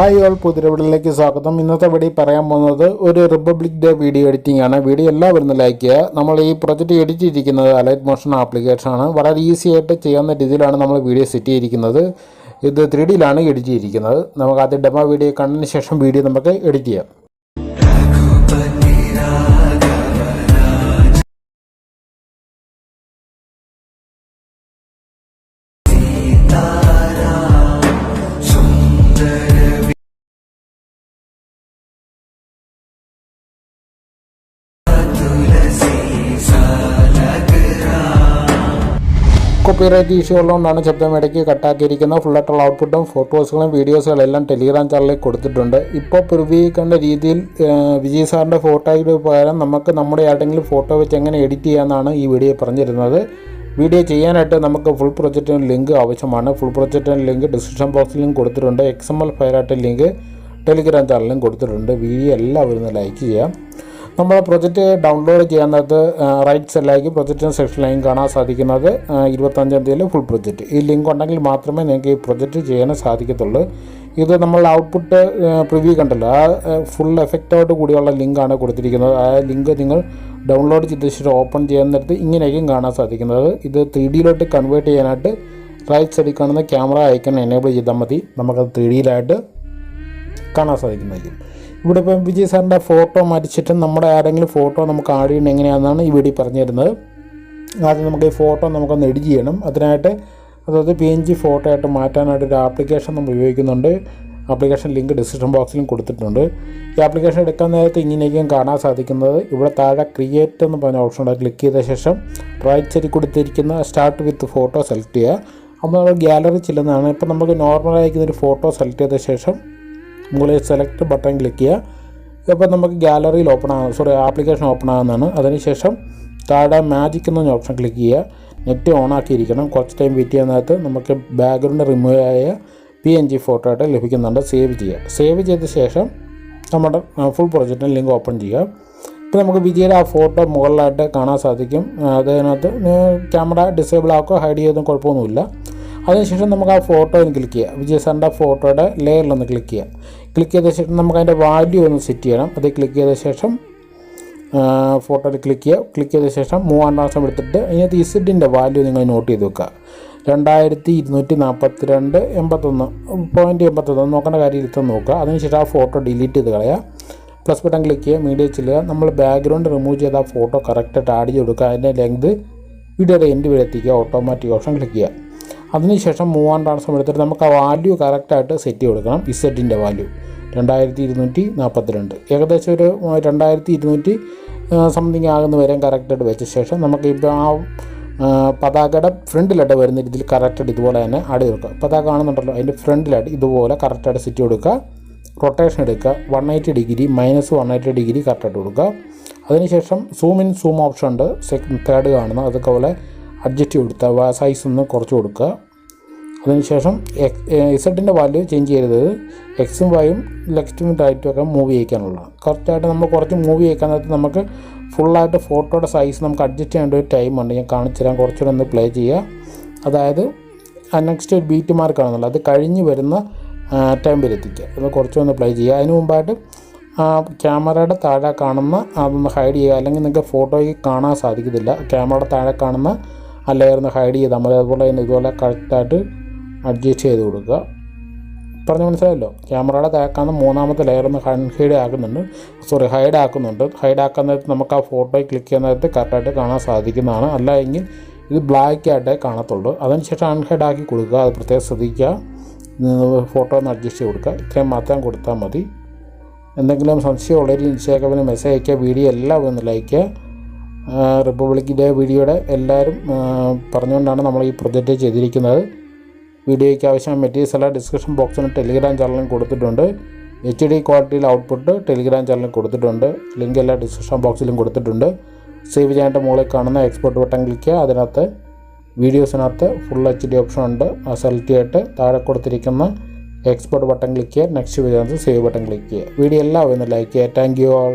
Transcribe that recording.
Hi all പുതിരവിടലിലേക്ക് സ്വാഗതം. ഇന്നത്തെ video പറയാൻ പോകുന്നത് ഒരു റിപ്പബ്ലിക് ഡേ വീഡിയോ എഡിറ്റിംഗ് ആണ്. വീഡിയോ എല്ലാവരും ഒന്ന് ലൈക്ക് ചെയ്യുക. നമ്മൾ ഈ പ്രൊജക്റ്റ് എഡിറ്റ് ചെയ്തിരിക്കുന്നത് അലൈറ്റ് മോഷൻ ആപ്ലിക്കേഷൻ ആണ്. വളരെ ഈസി ആയിട്ട് ചെയ്യാവുന്ന രീതിയിലാണ് നമ്മൾ വീഡിയോ സെറ്റ് ചെയ്തിരിക്കുന്നത്. ഇത് ത്രീ ഡിയിലാണ് എഡിറ്റ് ചെയ്തിരിക്കുന്നത്. നമുക്ക് ആദ്യം ഡെമോ വീഡിയോ കണ്ടതിന് ശേഷം വീഡിയോ നമുക്ക് എഡിറ്റ് ചെയ്യാം. കോപ്പിറൈറ്റ് ഇഷ്യൂ ഉള്ളതുകൊണ്ടാണ് ശബ്ദം ഇടയ്ക്ക് കട്ടാക്കിയിരിക്കുന്നത്. ഫുള്ളായിട്ടുള്ള ഔട്ട്പുട്ടും ഫോട്ടോസുകളും വീഡിയോസുകളും എല്ലാം ടെലിഗ്രാം ചാനലിൽ കൊടുത്തിട്ടുണ്ട്. ഇപ്പോൾ പ്രിവ്യൂക്കേണ്ട രീതിയിൽ വിജയ് സാറിന്റെ ഫോട്ടോയ്ക്ക് പകരം നമുക്ക് നമ്മുടെ ആരുടെങ്കിലും ഫോട്ടോ വെച്ച് എങ്ങനെ എഡിറ്റ് ചെയ്യാമെന്നാണ് ഈ വീഡിയോ പറഞ്ഞിരുന്നത്. വീഡിയോ ചെയ്യാനായിട്ട് നമുക്ക് ഫുൾ പ്രൊജക്റ്റിന്റെ ലിങ്ക് ആവശ്യമാണ്. ഫുൾ പ്രൊജക്റ്റിന്റെ ലിങ്ക് ഡിസ്ക്രിപ്ഷൻ ബോക്സിലും കൊടുത്തിട്ടുണ്ട്. എക്സ് എം എൽ ഫയലായിട്ട് ലിങ്ക് ടെലിഗ്രാം ചാനലിലും കൊടുത്തിട്ടുണ്ട്. വീഡിയോ എല്ലാവരും ലൈക്ക് ചെയ്യാം. നമ്മൾ പ്രൊജക്റ്റ് ഡൗൺലോഡ് ചെയ്യാനകത്ത് റൈറ്റ് സൈഡിലേക്ക് പ്രൊജക്റ്റ് സെക്ഷനിലേക്ക് കാണാൻ സാധിക്കുന്നത് ഇരുപത്തഞ്ചാം തീയതി ഫുൾ പ്രൊജക്റ്റ് ഈ ലിങ്ക് ഉണ്ടെങ്കിൽ മാത്രമേ നിങ്ങൾക്ക് ഈ പ്രൊജക്റ്റ് ചെയ്യാൻ സാധിക്കത്തുള്ളൂ. ഇത് നമ്മൾ ഔട്ട്പുട്ട് പ്രിവ്യൂ കണ്ടല്ലോ. ആ ഫുൾ എഫക്റ്റോട് കൂടിയുള്ള ലിങ്കാണ് കൊടുത്തിരിക്കുന്നത്. ആ ലിങ്ക് നിങ്ങൾ ഡൗൺലോഡ് ചെയ്ത ശേഷം ഓപ്പൺ ചെയ്യാൻ നേരത്ത് ഇങ്ങനെയൊക്കെയും കാണാൻ സാധിക്കുന്നത്. ഇത് ത്രീ ഡിയിലോട്ട് കൺവേർട്ട് ചെയ്യാനായിട്ട് റൈറ്റ് സൈഡിൽ കാണുന്ന ക്യാമറ ഐക്കൺ എനേബിൾ ചെയ്താൽ മതി. നമുക്കത് ത്രീ ഡിയിലായിട്ട് കാണാൻ സാധിക്കുന്നതായിരിക്കും. ഇവിടെ ഇപ്പം വിജയ് സാറിന്റെ ഫോട്ടോ മരിച്ചിട്ട് നമ്മുടെ ആരെങ്കിലും ഫോട്ടോ നമുക്ക് ആഡ് ചെയ്യണം എങ്ങനെയാണെന്നാണ് ഈ വീഡിയോ പറഞ്ഞു തരുന്നത്. ആദ്യം നമുക്ക് ഈ ഫോട്ടോ നമുക്കൊന്ന് എഡിറ്റ് ചെയ്യണം. അതിനായിട്ട് അതായത് പി എൻ ജി ഫോട്ടോ ആയിട്ട് മാറ്റാനായിട്ട് ഒരു ആപ്ലിക്കേഷൻ നമ്മൾ ഉപയോഗിക്കുന്നുണ്ട്. ആപ്ലിക്കേഷൻ ലിങ്ക് ഡിസ്ക്രിപ്ഷൻ ബോക്സിലും കൊടുത്തിട്ടുണ്ട്. ഈ ആപ്ലിക്കേഷൻ എടുക്കാൻ നേരത്ത് ഇങ്ങനെയൊക്കെയും കാണാൻ സാധിക്കുന്നത്. ഇവിടെ താഴെ ക്രിയേറ്റ് എന്ന് പറഞ്ഞ ഓപ്ഷൻ ഉണ്ട്. ക്ലിക്ക് ചെയ്ത ശേഷം റൈറ്റ് സൈഡിൽ കൊടുത്തിരിക്കുന്ന സ്റ്റാർട്ട് വിത്ത് ഫോട്ടോ സെലക്ട് ചെയ്യുക. അപ്പോൾ നമ്മൾ ഗ്യാലറി ചെല്ലുന്നതാണ്. ഇപ്പോൾ നമുക്ക് നോർമലായിരിക്കുന്ന ഒരു ഫോട്ടോ സെലക്ട് ചെയ്ത ശേഷം മുകളിൽ സെലക്ട് ബട്ടൺ ക്ലിക്ക് ചെയ്യുക. അപ്പോൾ നമുക്ക് ഗാലറിയിൽ ഓപ്പൺ ആകും. സോറി ആപ്ലിക്കേഷൻ ഓപ്പൺ ആകുന്നതാണ് അതിനുശേഷം താഴെ മാജിക് എന്ന ഓപ്ഷൻ ക്ലിക്ക് ചെയ്യുക. നെറ്റ് ഓൺ ആക്കിയിരിക്കണം. കുറച്ച് ടൈം വെയിറ്റ് ചെയ്യുന്നതിനകത്ത് നമുക്ക് ബാക്ക്ഗ്രൗണ്ട് റിമൂവ് ആയ പി എൻ ജി ഫോട്ടോ ആയിട്ട് ലഭിക്കുന്നുണ്ട്. സേവ് ചെയ്യുക. സേവ് ചെയ്ത ശേഷം നമ്മുടെ ഫുൾ പ്രൊജക്റ്റിന് ലിങ്ക് ഓപ്പൺ ചെയ്യുക. ഇപ്പോൾ നമുക്ക് വിജയുടെ ആ ഫോട്ടോ മുകളിലായിട്ട് കാണാൻ സാധിക്കും. അതിനകത്ത് ക്യാമറ ഡിസേബിൾ ആക്കുക ഹൈഡ് ചെയ്തൊന്നും കുഴപ്പമൊന്നുമില്ല. അതിനുശേഷം നമുക്ക് ആ ഫോട്ടോ ഒന്ന് ക്ലിക്ക് ചെയ്യാം. വിജയ സാറിന്റെ ഫോട്ടോയുടെ ലെയറിലൊന്ന് ക്ലിക്ക് ചെയ്യാം. ക്ലിക്ക് ചെയ്ത ശേഷം നമുക്ക് അതിന്റെ വാല്യൂ ഒന്ന് സെറ്റ് ചെയ്യണം. അത് ക്ലിക്ക് ചെയ്ത ശേഷം ഫോട്ടോയിൽ ക്ലിക്ക് ചെയ്യുക ക്ലിക്ക് ചെയ്ത ശേഷം മൂവാം പ്രാവശ്യം എടുത്തിട്ട് അതിനകത്ത് ഇസിഡിന്റെ വാല്യൂ നിങ്ങൾ നോട്ട് ചെയ്ത് വെക്കുക. രണ്ടായിരത്തി ഇരുന്നൂറ്റി നാൽപ്പത്തി രണ്ട് എൺപത്തൊന്ന് പോയിന്റ് എൺപത്തൊന്ന് നോക്കേണ്ട കാര്യം ഇരുത്തം നോക്കുക. അതിനുശേഷം ആ ഫോട്ടോ ഡിലീറ്റ് ചെയ്ത് കളയുക. പ്ലസ് ബട്ടൺ ക്ലിക്ക് ചെയ്യുക. മീഡിയ ചെല്ലുക നമ്മൾ ബാക്ക്ഗ്രൗണ്ട് റിമൂവ് ചെയ്ത ആ ഫോട്ടോ കറക്റ്റായിട്ട് ആഡ് ചെയ്ത് കൊടുക്കുക. അതിന്റെ ലെങ്ത് വീഡിയോയുടെ എൻഡ് വരെ എത്തിക്കുക. ഓട്ടോമാറ്റിക് ഓപ്ഷൻ ക്ലിക്ക് ചെയ്യുക. അതിനുശേഷം മൂവാം ട്രാൻസ്ഫോം എടുത്തിട്ട് നമുക്ക് ആ വാല്യൂ കറക്റ്റായിട്ട് സെറ്റ് കൊടുക്കണം. ഇസെറ്റിന്റെ വാല്യൂ രണ്ടായിരത്തി ഇരുന്നൂറ്റി നാൽപ്പത്തിരണ്ട് ഏകദേശം ഒരു രണ്ടായിരത്തി ഇരുന്നൂറ്റി സംതിങ് ആകുന്ന വരെ കറക്റ്റായിട്ട് വെച്ച ശേഷം നമുക്ക് ഇപ്പോൾ ആ പതാകയുടെ ഫ്രണ്ടിലായിട്ട് വരുന്ന രീതിയിൽ കറക്റ്റായിട്ട് ഇതുപോലെ തന്നെ ചെയ്ത് കൊടുക്കുക പതാക കാണുന്നുണ്ടല്ലോ അതിന്റെ ഫ്രണ്ടിലായിട്ട് ഇതുപോലെ കറക്റ്റായിട്ട് സെറ്റ് കൊടുക്കുക. റൊട്ടേഷൻ എടുക്കുക. One eighty degree minus one eighty degree കറക്റ്റായിട്ട് കൊടുക്കുക. അതിനുശേഷം സൂം ഇൻ സൂം ഓപ്ഷൻ ഉണ്ട് സെക്കൻഡ് തേർഡ് കാണുന്ന പോലെ അഡ്ജസ്റ്റ് കൊടുക്കുക സൈസ് ഒന്ന് കുറച്ച് കൊടുക്കുക. അതിനുശേഷം ഇസഡിന്റെ വാല്യൂ ചേഞ്ച് ചെയ്തത് എക്സും വൈയും ലെഫ്റ്റും റൈറ്റും ഒക്കെ മൂവ് ചെയ്യിക്കാനുള്ളതാണ്. കറക്റ്റായിട്ട് നമ്മൾ കുറച്ച് മൂവ് ചെയ്യിക്കാൻ നേരത്ത് നമുക്ക് ഫുള്ളായിട്ട് ഫോട്ടോയുടെ സൈസ് നമുക്ക് അഡ്ജസ്റ്റ് ചെയ്യേണ്ട ഒരു ടൈം ഉണ്ട്. ഞാൻ കാണിച്ചു തരാം. കുറച്ചുകൂടെ ഒന്ന് പ്ലേ ചെയ്യുക. അതായത് നെക്സ്റ്റ് ഒരു ബീറ്റ് മാർക്ക് ആണെന്നുള്ളത് അത് കഴിഞ്ഞ് വരുന്ന ടൈം വരെ എത്തിക്കുക. അത് കുറച്ചൊന്ന് പ്ലേ ചെയ്യുക. അതിന് മുമ്പായിട്ട് ക്യാമറയുടെ താഴെ കാണുന്ന അതൊന്ന് ഹൈഡ് ചെയ്യുക. അല്ലെങ്കിൽ നിങ്ങൾക്ക് ഫോട്ടോയ്ക്ക് കാണാൻ സാധിക്കത്തില്ല. ക്യാമറയുടെ താഴെ കാണുന്ന ആ ലെയർ ഒന്ന് ഹൈഡ് ചെയ്ത് നമ്മൾ അതുപോലെ തന്നെ ഇതുപോലെ കറക്റ്റായിട്ട് അഡ്ജസ്റ്റ് ചെയ്ത് കൊടുക്കുക. പറഞ്ഞ് മനസ്സിലായല്ലോ? ക്യാമറയുടെ താക്കാന്ന് മൂന്നാമത്തെ ലെയർ ഒന്ന് ഹൈഡ് ആക്കുന്നുണ്ട്. സോറി ഹൈഡ് ആക്കുന്നുണ്ട്. ഹൈഡ് ആക്കാൻ നേരത്ത് നമുക്ക് ആ ഫോട്ടോയിൽ ക്ലിക്ക് ചെയ്യുന്ന നേരത്ത് കറക്റ്റായിട്ട് കാണാൻ സാധിക്കുന്നതാണ്. അല്ല എങ്കിൽ ഇത് ബ്ലാക്ക് ആയിട്ടേ കാണത്തുള്ളൂ. അതിനുശേഷം അൺഹൈഡ് ആക്കി കൊടുക്കുക. അത് പ്രത്യേകം ശ്രദ്ധിക്കുക. ഫോട്ടോ ഒന്ന് അഡ്ജസ്റ്റ് ചെയ്ത് കൊടുക്കുക. ഇത്രയും മാത്രം കൊടുത്താൽ മതി. എന്തെങ്കിലും സംശയമുള്ളവർ ഇൻസ്റ്റാഗ്രാമിൽ മെസ്സേജ് അയക്കുക. വീഡിയോ എല്ലാം ഒന്ന് ലൈക്ക് റിപ്പബ്ലിക് ഡേ വീഡിയോയുടെ എല്ലാവരും പറഞ്ഞുകൊണ്ടാണ് നമ്മൾ ഈ പ്രൊജക്റ്റ് ചെയ്തിരിക്കുന്നത്. വീഡിയോയ്ക്ക് ആവശ്യമായ മെറ്റീരിയൽസ് എല്ലാം ഡിസ്ക്രിപ്ഷൻ ബോക്സിന് ടെലിഗ്രാം ചാനലിൽ കൊടുത്തിട്ടുണ്ട്. എച്ച് ഡി ക്വാളിറ്റിയിൽ ഔട്ട്പുട്ട് ടെലിഗ്രാം ചാനലിൽ കൊടുത്തിട്ടുണ്ട്. ലിങ്ക് എല്ലാ ഡിസ്ക്രിപ്ഷൻ ബോക്സിലും കൊടുത്തിട്ടുണ്ട്. സേവ് ചെയ്യാനായിട്ട് മുകളിൽ കാണുന്ന എക്സ്പോർട്ട് ബട്ടൺ ക്ലിക്ക് ചെയ്യുക. അതിനകത്ത് വീഡിയോസിനകത്ത് ഫുൾ എച്ച് ഡി ഓപ്ഷൻ ഉണ്ട്. ആ സെലക്ട് ചെയ്തിട്ട് താഴെ കൊടുത്തിരിക്കുന്ന എക്സ്പോർട്ട് ബട്ടൺ ക്ലിക്ക് ചെയ്യുക. Next video save button click ചെയ്യുക. വീഡിയോ എല്ലാം ഒന്ന് ലൈക്ക് ചെയ്യുക. Thank you all